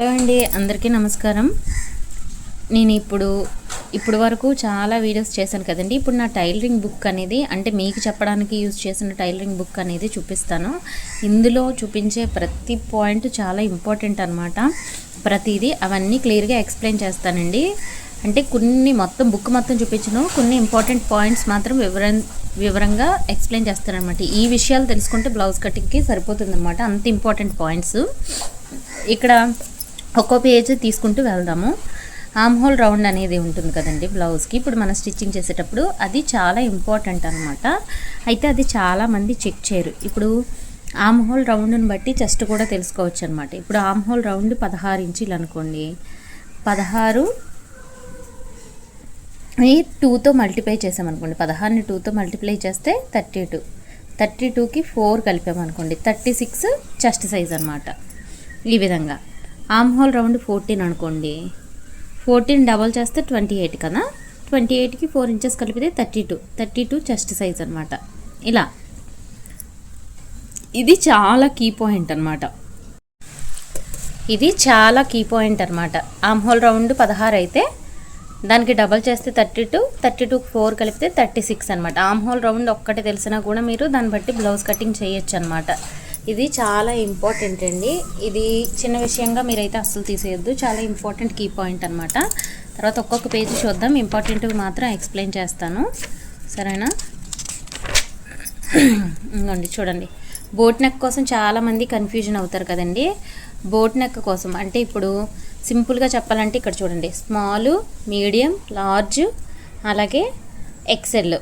Hello అండి అందరికీ నమస్కారం. నేను ఇప్పుడు ఇప్పుడు వరకు చాలా వీడియోస్ చేశాను కదండి. ఇప్పుడు నా టైలరింగ్ బుక్ అనేది అంటే మీకు చెప్పడానికి యూజ్ చేసిన టైలరింగ్ బుక్ అనేది చూపిస్తాను. ఇందులో చూపించే ప్రతి పాయింట్ చాలా ఇంపార్టెంట్ అనమాట ప్రతిదీ అవన్నీ క్లియర్గా ఎక్స్ప్లెయిన్ చేస్తానండి. అంటే కొన్ని మొత్తం బుక్ మొత్తం చూపించను. కొన్ని ఇంపార్టెంట్ పాయింట్స్ మాత్రం వివరం వివరంగా ఎక్స్ప్లెయిన్ చేస్తానమాట ఈ విషయాలు తెలుసుకుంటే బ్లౌజ్ కటింగ్కి సరిపోతుంది అనమాట అంత ఇంపార్టెంట్ పాయింట్స్. ఇక్కడ ఒక్కో పేజ్ తీసుకుంటూ వెళ్దాము. ఆమ్ హోల్ రౌండ్ అనేది ఉంటుంది కదండి బ్లౌజ్కి. ఇప్పుడు మనం స్టిచ్చింగ్ చేసేటప్పుడు అది చాలా ఇంపార్టెంట్ అనమాట అయితే అది చాలామంది చెక్ చేయరు. ఇప్పుడు ఆమ్ హోల్ రౌండ్ని బట్టి చెస్ట్ కూడా తెలుసుకోవచ్చు అనమాట ఇప్పుడు ఆమ్ హోల్ రౌండ్ పదహారు ఇంచీలు అనుకోండి. పదహారు ఈ టూతో మల్టిప్లై చేసామనుకోండి. పదహారుని టూతో మల్టిప్లై చేస్తే థర్టీ టూ. థర్టీ టూకి ఫోర్ కలిపామనుకోండి. థర్టీ సిక్స్ చెస్ట్ సైజ్ అనమాట ఈ విధంగా. ఆమ్ హోల్ రౌండ్ ఫోర్టీన్ అనుకోండి. ఫోర్టీన్ డబల్ చేస్తే ట్వంటీ ఎయిట్ కదా? ట్వంటీ ఎయిట్కి ఫోర్ ఇంచెస్ కలిపితే thirty two. Thirty two chest size అనమాట ఇలా. ఇది చాలా కీ పాయింట్ అనమాట ఇది చాలా కీ పాయింట్ అనమాట ఆమ్ హోల్ రౌండ్ పదహారు అయితే దానికి డబల్ చేస్తే thirty two thirty two four కలిపితే థర్టీ సిక్స్ అనమాట ఆమ్ హోల్ రౌండ్ ఒక్కటి తెలిసినా కూడా మీరు దాన్ని బట్టి బ్లౌజ్ కటింగ్ చేయొచ్చు అనమాట ఇది చాలా ఇంపార్టెంట్ అండి. ఇది చిన్న విషయంగా మీరైతే అస్సలు తీసేయద్దు. చాలా ఇంపార్టెంట్ కీ పాయింట్ అనమాట తర్వాత ఒక్కొక్క పేజీ చూద్దాం. ఇంపార్టెంట్ మాత్రం ఎక్స్ప్లెయిన్ చేస్తాను. సరేనా? ఇంకోండి చూడండి. బోట్ నెక్ కోసం చాలామంది కన్ఫ్యూజన్ అవుతారు కదండి. బోట్ నెక్ కోసం అంటే ఇప్పుడు సింపుల్గా చెప్పాలంటే ఇక్కడ చూడండి. స్మాల్ మీడియం లార్జ్ అలాగే ఎక్సెల్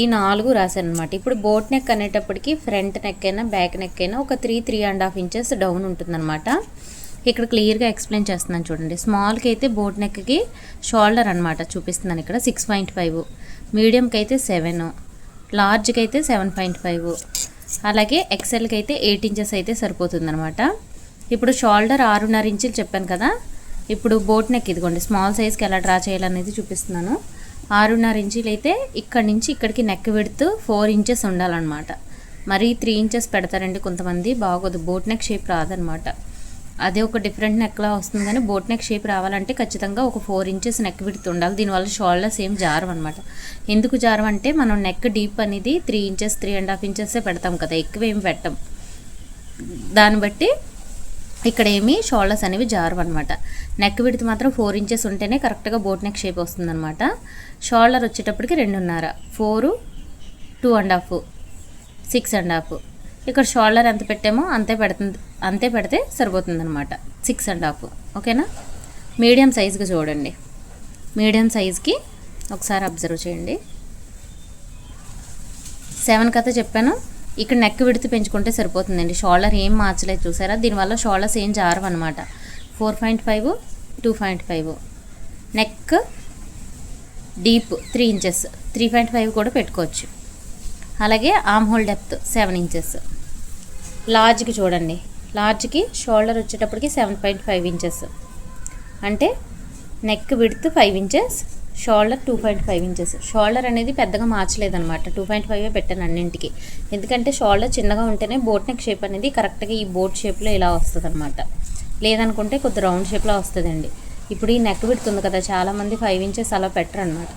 ఈ నాలుగు రాశాను అనమాట ఇప్పుడు బోట్ నెక్ అనేటప్పటికి ఫ్రంట్ నెక్ అయినా బ్యాక్ నెక్ అయినా ఒక three three and half inches down ఉంటుందన్నమాట. ఇక్కడ క్లియర్గా ఎక్స్ప్లెయిన్ చేస్తున్నాను చూడండి. స్మాల్కి అయితే బోట్ నెక్కి షోల్డర్ అనమాట చూపిస్తున్నాను ఇక్కడ సిక్స్ పాయింట్ ఫైవ్ మీడియంకి అయితే సెవెన్ లార్జ్కి అయితే సెవెన్ పాయింట్ ఫైవ్ అలాగే ఎక్సెల్కి అయితే ఎయిట్ ఇంచెస్ అయితే సరిపోతుందన్నమాట. ఇప్పుడు షోల్డర్ ఆరున్నర ఇంచులు చెప్పాను కదా. ఇప్పుడు బోట్ నెక్ ఇదిగోండి. స్మాల్ సైజ్కి ఎలా డ్రా చేయాలనేది చూపిస్తున్నాను. ఆరున్నర ఇంచులు అయితే ఇక్కడ నుంచి ఇక్కడికి నెక్ పెడుతూ ఫోర్ ఇంచెస్ ఉండాలన్నమాట. మరీ త్రీ ఇంచెస్ పెడతారండి కొంతమంది బాగోదు. బోట్ నెక్ షేప్ రాదనమాట అదే ఒక డిఫరెంట్ నెక్లా వస్తుంది కానీ బోట్ నెక్ షేప్ రావాలంటే ఖచ్చితంగా ఒక ఫోర్ ఇంచెస్ నెక్ విడుతు ఉండాలి. దీనివల్ల షోల్డర్స్ ఏం జారం అనమాట ఎందుకు జారం అంటే మనం నెక్ డీప్ అనేది three inches three and half inches పెడతాం కదా ఎక్కువ ఏం పెట్టం. దాన్ని బట్టి ఇక్కడ ఏమి షోల్డర్స్ అనేవి జారవు అనమాట నెక్ విడితే మాత్రం ఫోర్ ఇంచెస్ ఉంటేనే కరెక్ట్గా బోట్ నెక్ షేప్ వస్తుందన్నమాట. షోల్డర్ వచ్చేటప్పటికి రెండున్నర four two and half six and half. ఇక్కడ షోల్డర్ ఎంత పెట్టామో అంతే పెడుతుంది అంతే పెడితే సరిపోతుందన్నమాట. Six and half. ఓకేనా? మీడియం సైజ్కి చూడండి. మీడియం సైజ్కి ఒకసారి అబ్జర్వ్ చేయండి. సెవెన్ కథ చెప్పాను. ఇక్కడ నెక్ విడితే పెంచుకుంటే సరిపోతుందండి. షోల్డర్ ఏం మార్చలేదు చూసారా? దీనివల్ల షోల్డర్స్ ఏం జారవు అనమాట four point five two point five neck deep three inches three point five కూడా పెట్టుకోవచ్చు. అలాగే arm hole depth seven inches లార్జ్కి చూడండి. లార్జ్కి షోల్డర్ వచ్చేటప్పటికి సెవెన్ పాయింట్ ఫైవ్ ఇంచెస్ అంటే neck width five inches shoulder two point five inches. Shoulder అనేది పెద్దగా మార్చలేదనమాట two point five పెట్టాను అన్నింటికి. ఎందుకంటే షోల్డర్ చిన్నగా ఉంటేనే బోట్ నెక్ షేప్ అనేది కరెక్ట్గా ఈ బోట్ షేప్లో ఇలా వస్తుంది అనమాట లేదనుకుంటే కొద్ది రౌండ్ షేప్లో వస్తుందండి. ఇప్పుడు ఈ నెక్ పెడుతుంది కదా చాలామంది ఫైవ్ ఇంచెస్ అలా పెట్టరు అనమాట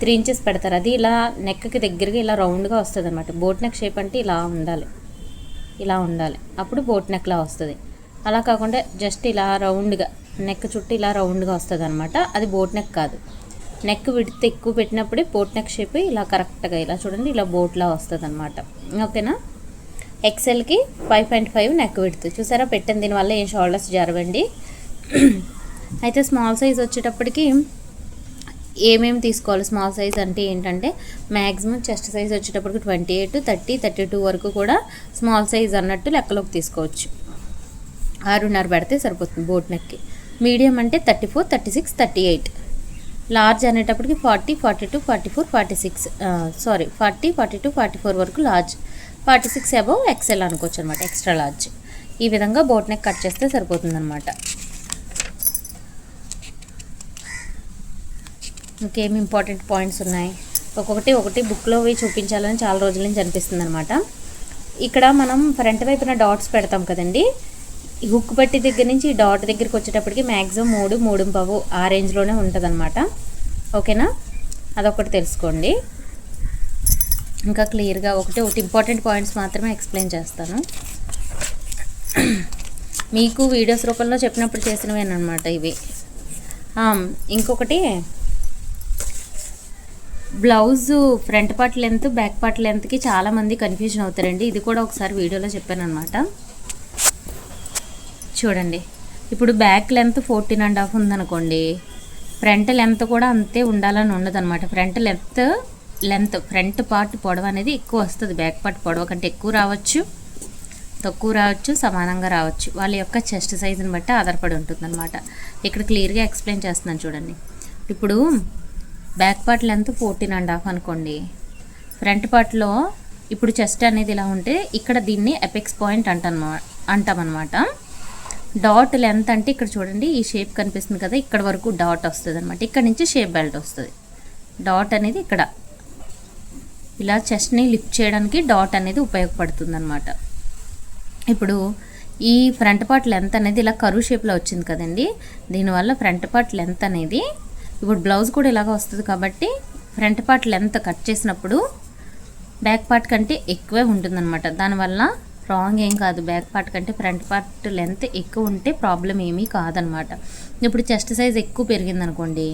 త్రీ ఇంచెస్ పెడతారు. అది ఇలా నెక్కి దగ్గరగా ఇలా రౌండ్గా వస్తుంది అనమాట బోట్ నెక్ షేప్ అంటే ఇలా ఉండాలి. ఇలా ఉండాలి. అప్పుడు బోట్ నెక్లా వస్తుంది. అలా కాకుండా జస్ట్ ఇలా రౌండ్గా నెక్ చుట్టూ ఇలా రౌండ్గా వస్తుంది అనమాట అది బోట్ నెక్ కాదు. నెక్ విడితే ఎక్కువ పెట్టినప్పుడే బోట్ నెక్ షేప్ ఇలా కరెక్ట్గా ఇలా చూడండి ఇలా బోట్లా వస్తుంది అనమాట ఓకేనా? ఎక్సెల్కి five point five neck width. చూసారా? పెట్టిన దీనివల్ల ఏం షోల్డర్స్ జరగండి అయితే స్మాల్ సైజ్ వచ్చేటప్పటికి ఏమేమి తీసుకోవాలి? స్మాల్ సైజ్ అంటే ఏంటంటే మ్యాక్సిమం చెస్ట్ సైజ్ వచ్చేటప్పటికి twenty eight thirty thirty two వరకు కూడా స్మాల్ సైజ్ అన్నట్టు లెక్కలోకి తీసుకోవచ్చు. ఆరున్నర పెడితే సరిపోతుంది బోట్ నెక్కి మీడియం అంటే thirty four thirty six thirty eight large అనేటప్పటికి forty forty two forty four forty six sorry forty forty two forty four వరకు large forty six above XL అనుకోవచ్చు అనమాట ఎక్స్ట్రా లార్జ్ ఈ విధంగా బోట్ నెక్ కట్ చేస్తే సరిపోతుంది అనమాట ఇంకేమి ఇంపార్టెంట్ పాయింట్స్ ఉన్నాయి? ఒక్కొక్కటి ఒకటి బుక్లో పోయి చూపించాలని చాలా రోజుల నుంచి అనిపిస్తుంది అనమాట ఇక్కడ మనం ఫ్రంట్ వైపున డాట్స్ పెడతాం కదండి. హుక్ పట్టి దగ్గర నుంచి ఈ డాట్ దగ్గరికి వచ్చేటప్పటికి మ్యాక్సిమం మూడు మూడు పావు ఆ రేంజ్లోనే ఉంటుంది అనమాట ఓకేనా? అదొకటి తెలుసుకోండి. ఇంకా క్లియర్గా ఒకటి ఒకటి ఇంపార్టెంట్ పాయింట్స్ మాత్రమే ఎక్స్ప్లెయిన్ చేస్తాను. మీకు వీడియోస్ రూపంలో చెప్పినప్పుడు చేసినవేనమాట ఇవి. ఇంకొకటి blouse front part length back part లెంత్కి చాలామంది కన్ఫ్యూజన్ అవుతారండి. ఇది కూడా ఒకసారి వీడియోలో చెప్పాను అనమాట చూడండి. ఇప్పుడు back length fourteen and half ఉందనుకోండి. ఫ్రంట్ లెంత్ కూడా అంతే ఉండాలని ఉండదు అనమాట front length length front part పొడవు అనేది ఎక్కువ వస్తుంది. బ్యాక్ పార్ట్ పొడవ కంటే ఎక్కువ రావచ్చు తక్కువ రావచ్చు సమానంగా రావచ్చు. వాళ్ళ యొక్క చెస్ట్ సైజుని బట్టి ఆధారపడి ఉంటుందన్నమాట. ఇక్కడ క్లియర్గా ఎక్స్ప్లెయిన్ చేస్తున్నాను చూడండి. ఇప్పుడు back part length fourteen and half అనుకోండి. ఫ్రంట్ పార్ట్లో ఇప్పుడు చెస్ట్ అనేది ఇలా ఉంటే ఇక్కడ దీన్ని ఎపెక్స్ పాయింట్ అంటాను అంటామన్నమాట. డాట్ లెంత్ అంటే ఇక్కడ చూడండి ఈ షేప్ కనిపిస్తుంది కదా ఇక్కడ వరకు డాట్ వస్తుంది అనమాట ఇక్కడ నుంచి షేప్ బెల్ట్ వస్తుంది. డాట్ అనేది ఇక్కడ. ఇలా చెస్ట్ని లిఫ్ట్ చేయడానికి డాట్ అనేది ఉపయోగపడుతుంది అనమాట ఇప్పుడు ఈ ఫ్రంట్ పార్ట్ లెంత్ అనేది ఇలా కరువు షేప్లో వచ్చింది కదండి దీనివల్ల ఫ్రంట్ పార్ట్ లెంత్ అనేది ఇప్పుడు బ్లౌజ్ కూడా ఇలాగ వస్తుంది కాబట్టి ఫ్రంట్ పార్ట్ లెంత్ కట్ చేసినప్పుడు బ్యాక్ పార్ట్ కంటే ఎక్కువే ఉంటుందన్నమాట. దానివల్ల రాంగ్ ఏం కాదు. బ్యాక్ పార్ట్ కంటే ఫ్రంట్ పార్ట్ లెంత్ ఎక్కువ ఉంటే ప్రాబ్లం ఏమీ కాదనమాట. ఇప్పుడు చెస్ట్ సైజ్ ఎక్కువ పెరిగిందనుకోండి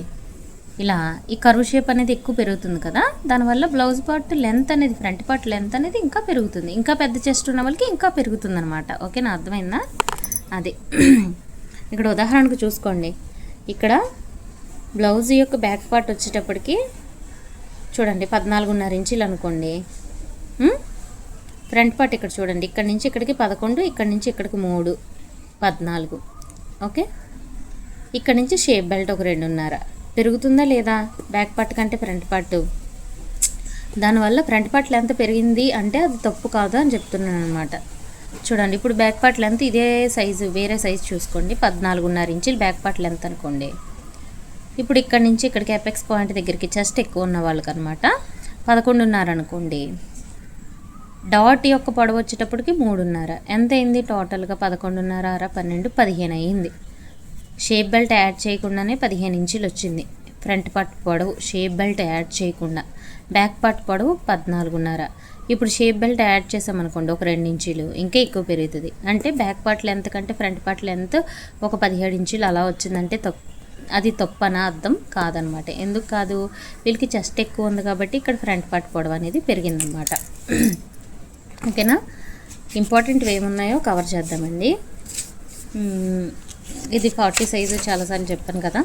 ఇలా ఈ కరువు షేప్ అనేది ఎక్కువ పెరుగుతుంది కదా దానివల్ల బ్లౌజ్ పార్ట్ లెంత్ అనేది ఫ్రంట్ పార్ట్ లెంత్ అనేది ఇంకా పెరుగుతుంది. ఇంకా పెద్ద చెస్ట్ ఉన్న వాళ్ళకి ఇంకా పెరుగుతుంది అనమాట ఓకేనా అర్థమైందా? అది. ఇక్కడ ఉదాహరణకు చూసుకోండి. ఇక్కడ బ్లౌజ్ యొక్క బ్యాక్ పార్ట్ వచ్చేటప్పటికి చూడండి పద్నాలుగున్నర ఇంచులు అనుకోండి ఫ్రంట్ పార్ట్ ఇక్కడ చూడండి. ఇక్కడ నుంచి ఇక్కడికి పదకొండు ఇక్కడ నుంచి ఇక్కడికి మూడు పద్నాలుగు. ఓకే? ఇక్కడ నుంచి షేప్ బెల్ట్ ఒక రెండున్నర. పెరుగుతుందా లేదా? బ్యాక్ పార్ట్ కంటే ఫ్రంట్ పార్ట్. దానివల్ల ఫ్రంట్ పార్ట్ లెంత్ పెరిగింది అంటే అది తప్పు కాదు అని చెప్తున్నాను అనమాట చూడండి ఇప్పుడు బ్యాక్ పార్ట్ లెంత్ ఇదే సైజు వేరే సైజు చూసుకోండి. పద్నాలుగున్నర ఇంచులు బ్యాక్ పార్ట్ లెంత్ అనుకోండి. ఇప్పుడు ఇక్కడ నుంచి ఇక్కడికి ఎపెక్స్ పాయింట్ దగ్గరికి చెస్ట్ ఎక్కువ ఉన్న వాళ్ళకి అనమాట పదకొండున్నర అనుకోండి. డాట్ యొక్క పొడవు వచ్చేటప్పటికి మూడున్నర. ఎంత అయింది టోటల్గా పదకొండున్నర అర పన్నెండు పదిహేను అయింది. షేప్ బెల్ట్ యాడ్ చేయకుండానే పదిహేను ఇంచులు వచ్చింది. ఫ్రంట్ పార్ట్ పొడవు షేప్ బెల్ట్ యాడ్ చేయకుండా. బ్యాక్ పార్ట్ పొడవు పద్నాలుగున్నర. ఇప్పుడు షేప్ బెల్ట్ యాడ్ చేసామనుకోండి ఒక రెండు ఇంచులు ఇంకా ఎక్కువ పెరుగుతుంది. అంటే బ్యాక్ పార్ట్ లెంత్ కంటే ఫ్రంట్ పార్ట్ లెంత్ ఒక పదిహేడు ఇంచులు అలా వచ్చిందంటే తప్పు అది తప్పన అర్థం కాదనమాట. ఎందుకు కాదు? వీళ్ళకి చెస్ట్ ఎక్కువ ఉంది కాబట్టి ఇక్కడ ఫ్రంట్ పార్ట్ పొడవు అనేది పెరిగిందనమాట. ఓకేనా? ఇంపార్టెంట్ ఏమున్నాయో కవర్ చేద్దామండి. ఇది ఫార్టీ సైజు చాలాసార్లు చెప్పాను కదా.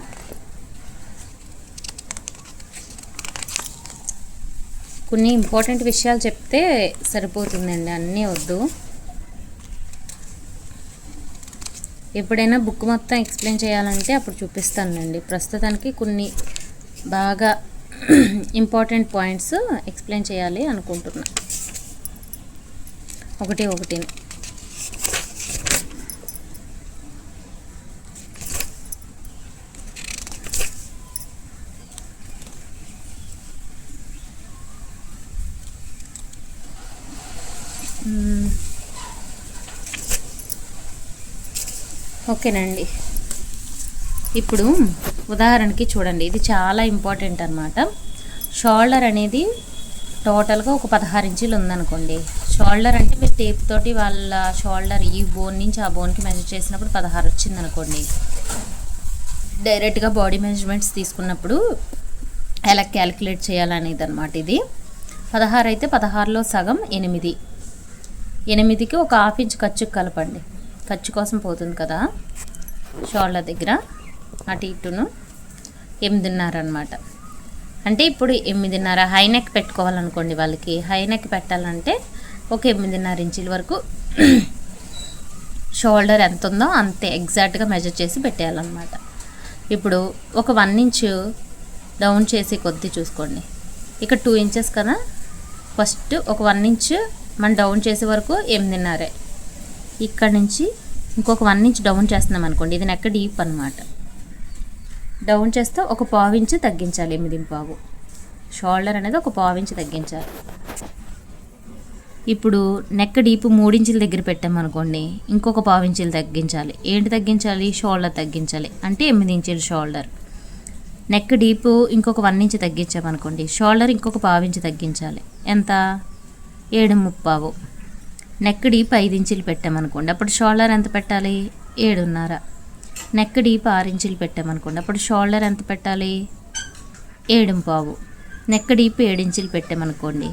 కొన్ని ఇంపార్టెంట్ విషయాలు చెప్తే సరిపోతుందండి అన్నీ వద్దు. ఎప్పుడైనా బుక్ మొత్తం ఎక్స్ప్లెయిన్ చేయాలంటే అప్పుడు చూపిస్తానండి ప్రస్తుతానికి కొన్ని బాగా ఇంపార్టెంట్ పాయింట్స్ ఎక్స్ప్లెయిన్ చేయాలి అనుకుంటున్నాను ఒకటి ఒకటి. ఓకేనండి. ఇప్పుడు ఉదాహరణకి చూడండి. ఇది చాలా ఇంపార్టెంట్ అనమాట షోల్డర్ అనేది టోటల్గా ఒక పదహారు ఇంచులు ఉందనుకోండి. షోల్డర్ అంటే మీరు టేప్ తోటి వాళ్ళ షోల్డర్ ఈ బోన్ నుంచి ఆ బోన్కి మెజర్ చేసినప్పుడు పదహారు వచ్చింది అనుకోండి డైరెక్ట్గా బాడీ మెజర్మెంట్స్ తీసుకున్నప్పుడు ఎలా క్యాలిక్యులేట్ చేయాలనేది అనమాట ఇది. పదహారు అయితే పదహారులో సగం ఎనిమిది. ఎనిమిదికి ఒక హాఫ్ ఇంచ్ ఖర్చుకు కలపండి. ఖర్చు కోసం పోతుంది కదా షోల్డర్ దగ్గర. అటు ఇటును ఎనిమిదిన్నర అనమాట అంటే ఇప్పుడు ఎనిమిదిన్నర హై నెక్ పెట్టుకోవాలనుకోండి వాళ్ళకి. హై నెక్ పెట్టాలంటే ఒక ఎనిమిదిన్నర ఇంచుల వరకు షోల్డర్ ఎంత ఉందో అంతే ఎగ్జాక్ట్గా మెజర్ చేసి పెట్టేయాలన్నమాట. ఇప్పుడు ఒక వన్ ఇంచ్ డౌన్ చేసి కొద్ది చూసుకోండి. ఇక్కడ టూ ఇంచెస్ కదా? ఫస్ట్ ఒక వన్ ఇంచ్ మనం డౌన్ చేసే వరకు ఎనిమిదిన్నరే. ఇక్కడ నుంచి ఇంకొక వన్ ఇంచ్ డౌన్ చేస్తున్నాం అనుకోండి ఇది నెక్క డీప్ అనమాట డౌన్ చేస్తే ఒక పావు ఇంచు తగ్గించాలి ఎనిమిది పావు. షోల్డర్ అనేది ఒక పావు ఇంచు తగ్గించాలి. ఇప్పుడు నెక్ డీప్ మూడించుల దగ్గర పెట్టామనుకోండి ఇంకొక పావించులు తగ్గించాలి. ఏంటి తగ్గించాలి? షోల్డర్ తగ్గించాలి. అంటే ఎనిమిది ఇంచుల షోల్డర్. నెక్ డీప్ ఇంకొక వన్ ఇంచ్ తగ్గించామనుకోండి షోల్డర్ ఇంకొక పావించి తగ్గించాలి. ఎంత? ఏడు ముప్పావు. నెక్ డీప్ ఐదు ఇంచులు పెట్టామనుకోండి అప్పుడు షోల్డర్ ఎంత పెట్టాలి? ఏడున్నర. నెక్ డీప్ ఆరు ఇంచులు పెట్టామనుకోండి అప్పుడు షోల్డర్ ఎంత పెట్టాలి? ఏడు పావు నెక్ డీప్ ఏడు ఇంచులు పెట్టామనుకోండి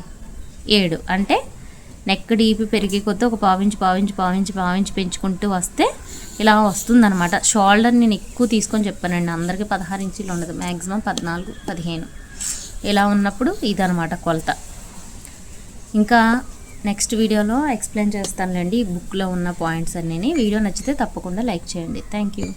ఏడు. అంటే నెక్ డీపీ పెరిగే కొద్దీ ఒక పావించి పావించి పావించి పావించి పెంచుకుంటూ వస్తే ఇలా వస్తుందన్నమాట. షోల్డర్ నేను ఎక్కువ తీసుకొని చెప్పానండి. అందరికీ పదహారు ఇంచులు ఉండదు. మ్యాక్సిమం పద్నాలుగు పదిహేను. ఇలా ఉన్నప్పుడు ఇదనమాట కొలత. ఇంకా నెక్స్ట్ వీడియోలో ఎక్స్ప్లెయిన్ చేస్తానులేండి ఈ బుక్లో ఉన్న పాయింట్స్ అన్నీ వీడియో నచ్చితే తప్పకుండా లైక్ చేయండి. Thank you.